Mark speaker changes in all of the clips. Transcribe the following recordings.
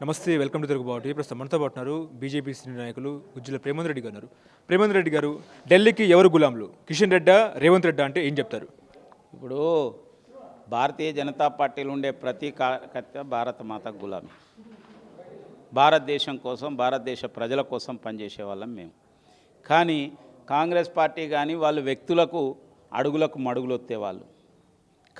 Speaker 1: నమస్తే welcome to Telugu బాబు ప్రస్తుతం మనతో పాటున్నారు బీజేపీ సీనియర్ నాయకులు గుజ్జుల ప్రేమేంద్ర రెడ్డి గారు. ఉన్నారు. రెడ్డి గారు ఢిల్లీకి ఎవరు గులాంలు? కిషన్ రెడ్డా రేవంత్ రెడ్డా అంటే ఏం చెప్తారు?
Speaker 2: ఇప్పుడు భారతీయ జనతా పార్టీలో ఉండే ప్రతి కార్యకర్త భారత మాత గులామి భారతదేశం కోసం భారతదేశ ప్రజల కోసం పనిచేసే వాళ్ళం మేము. కానీ కాంగ్రెస్ పార్టీ కానీ వాళ్ళు వ్యక్తులకు అడుగులకు మడుగులొత్తే వాళ్ళు.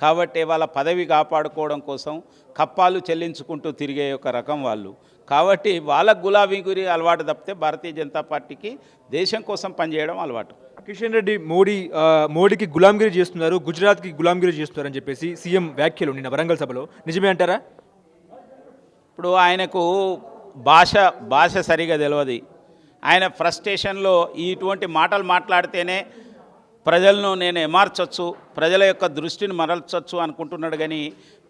Speaker 2: కాబట్టి వాళ్ళ పదవి కాపాడుకోవడం కోసం కప్పాలు చెల్లించుకుంటూ తిరిగే ఒక రకం వాళ్ళు. కాబట్టి వాళ్ళ గులాబీ గురి అలవాటు తప్పితే భారతీయ జనతా పార్టీకి దేశం కోసం పనిచేయడం అలవాటు.
Speaker 1: కిషన్ రెడ్డి మోడీ మోడీకి గులాంగిరి చేస్తున్నారు గుజరాత్కి గులాంగిరి చేస్తున్నారు అని చెప్పేసి సీఎం వ్యాఖ్యలు నిన్న వరంగల్ సభలో. నిజమే అంటారా?
Speaker 2: ఇప్పుడు ఆయనకు భాష భాష సరిగా తెలియదు ఆయన ఫ్రస్ట్రేషన్లో ఇటువంటి మాటలు మాట్లాడితేనే ప్రజలను నేను ఎమార్చొచ్చు ప్రజల యొక్క దృష్టిని మరల్చొచ్చు అనుకుంటున్నాడు కానీ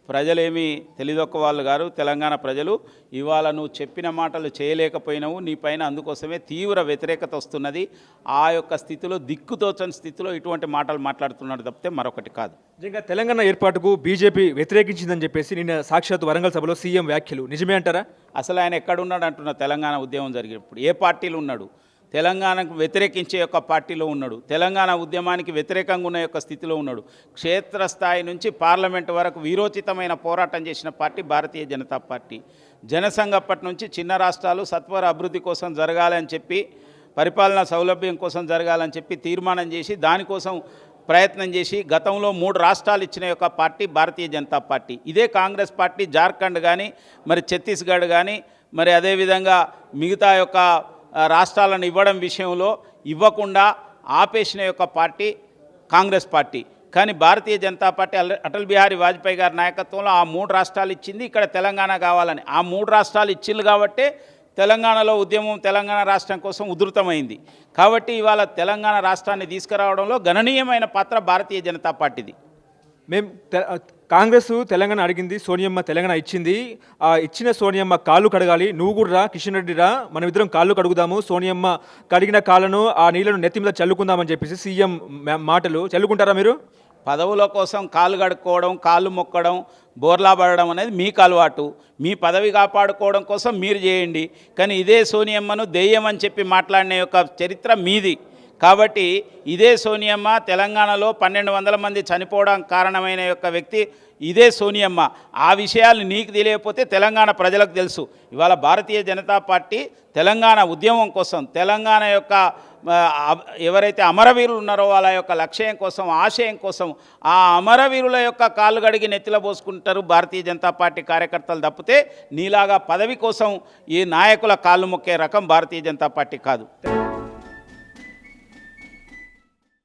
Speaker 2: ప్రజలేమీ తెలియదొక్క వాళ్ళు గారు తెలంగాణ ప్రజలు ఇవాళ నువ్వు చెప్పిన మాటలు చేయలేకపోయినావు నీ పైన అందుకోసమే తీవ్ర వ్యతిరేకత వస్తున్నది. ఆ యొక్క స్థితిలో దిక్కుతోచని స్థితిలో ఇటువంటి మాటలు మాట్లాడుతున్నాడు తప్పితే మరొకటి కాదు.
Speaker 1: నిజంగా తెలంగాణ ఏర్పాటుకు బీజేపీ వ్యతిరేకించిందని చెప్పేసి నిన్న సాక్షాత్ వరంగల్ సభలో సీఎం వ్యాఖ్యలు. నిజమే అంటారా?
Speaker 2: అసలు ఆయన ఎక్కడున్నాడు అంటున్న తెలంగాణ ఉద్యమం జరిగినప్పుడు. ఏ పార్టీలో ఉన్నాడు? తెలంగాణకు వ్యతిరేకించే యొక్క పార్టీలో ఉన్నాడు. తెలంగాణ ఉద్యమానికి వ్యతిరేకంగా ఉన్న యొక్క స్థితిలో ఉన్నాడు. క్షేత్రస్థాయి నుంచి పార్లమెంట్ వరకు వీరోచితమైన పోరాటం చేసిన పార్టీ భారతీయ జనతా పార్టీ. జనసంఘ అప్పటి నుంచి చిన్న రాష్ట్రాలు సత్వర అభివృద్ధి కోసం జరగాలని చెప్పి పరిపాలనా సౌలభ్యం కోసం జరగాలని చెప్పి తీర్మానం చేసి దానికోసం ప్రయత్నం చేసి గతంలో మూడు రాష్ట్రాలు ఇచ్చిన యొక్క పార్టీ భారతీయ జనతా పార్టీ. ఇదే కాంగ్రెస్ పార్టీ జార్ఖండ్ కానీ మరి ఛత్తీస్గఢ్ కానీ మరి అదేవిధంగా మిగతా యొక్క రాష్ట్రాలను ఇవ్వడం విషయంలో ఇవ్వకుండా ఆపేసిన యొక్క పార్టీ కాంగ్రెస్ పార్టీ. కానీ భారతీయ జనతా పార్టీ అటల్ బిహారీ వాజ్పేయి గారి నాయకత్వంలో ఆ మూడు రాష్ట్రాలు ఇచ్చింది ఇక్కడ తెలంగాణ కావాలని. ఆ మూడు రాష్ట్రాలు ఇచ్చింది కాబట్టే తెలంగాణలో ఉద్యమం తెలంగాణ రాష్ట్రం కోసం ఉధృతమైంది. కాబట్టి ఇవాళ తెలంగాణ రాష్ట్రాన్ని తీసుకురావడంలో గణనీయమైన పాత్ర భారతీయ జనతా పార్టీది.
Speaker 1: మేము తె- కాంగ్రెస్ తెలంగాణ అడిగింది సోనియమ్మ తెలంగాణ ఇచ్చింది. ఆ ఇచ్చిన సోనియమ్మ కాళ్ళు కడగాలి నువ్వు కూడా రా కిషన్ రెడ్డి రా మనం ఇద్దరం కాళ్ళు కడుగుదాము సోనియమ్మ కడిగిన కాళ్ళను ఆ నీళ్ళను నెత్తి మీద చల్లుకుందామని చెప్పేసి సీఎం మాటలు. చల్లుకుంటారా మీరు?
Speaker 2: పదవుల కోసం కాళ్ళు కడుక్కోవడం కాళ్ళు మొక్కడం బోర్లా పడడం అనేది మీకు అలవాటు. మీ పదవి కాపాడుకోవడం కోసం మీరు చేయండి. కానీ ఇదే సోనియమ్మను దెయ్యం అని చెప్పి మాట్లాడిన యొక్క చరిత్ర మీది. కాబట్టి ఇదే సోనియమ్మ తెలంగాణలో పన్నెండు వందల మంది చనిపోవడం కారణమైన యొక్క వ్యక్తి ఇదే సోనియమ్మ. ఆ విషయాలు నీకు తెలియకపోతే తెలంగాణ ప్రజలకు తెలుసు. ఇవాళ భారతీయ జనతా పార్టీ తెలంగాణ ఉద్యమం కోసం తెలంగాణ యొక్క ఎవరైతే అమరవీరులు ఉన్నారో వాళ్ళ యొక్క లక్ష్యం కోసం ఆశయం కోసం ఆ అమరవీరుల యొక్క కాళ్ళు గడిగి నెత్తిలో పోసుకుంటారు భారతీయ జనతా పార్టీ కార్యకర్తలు తప్పితే నీలాగా పదవి కోసం ఈ నాయకుల కాళ్ళు మొక్కే రకం భారతీయ జనతా పార్టీ కాదు.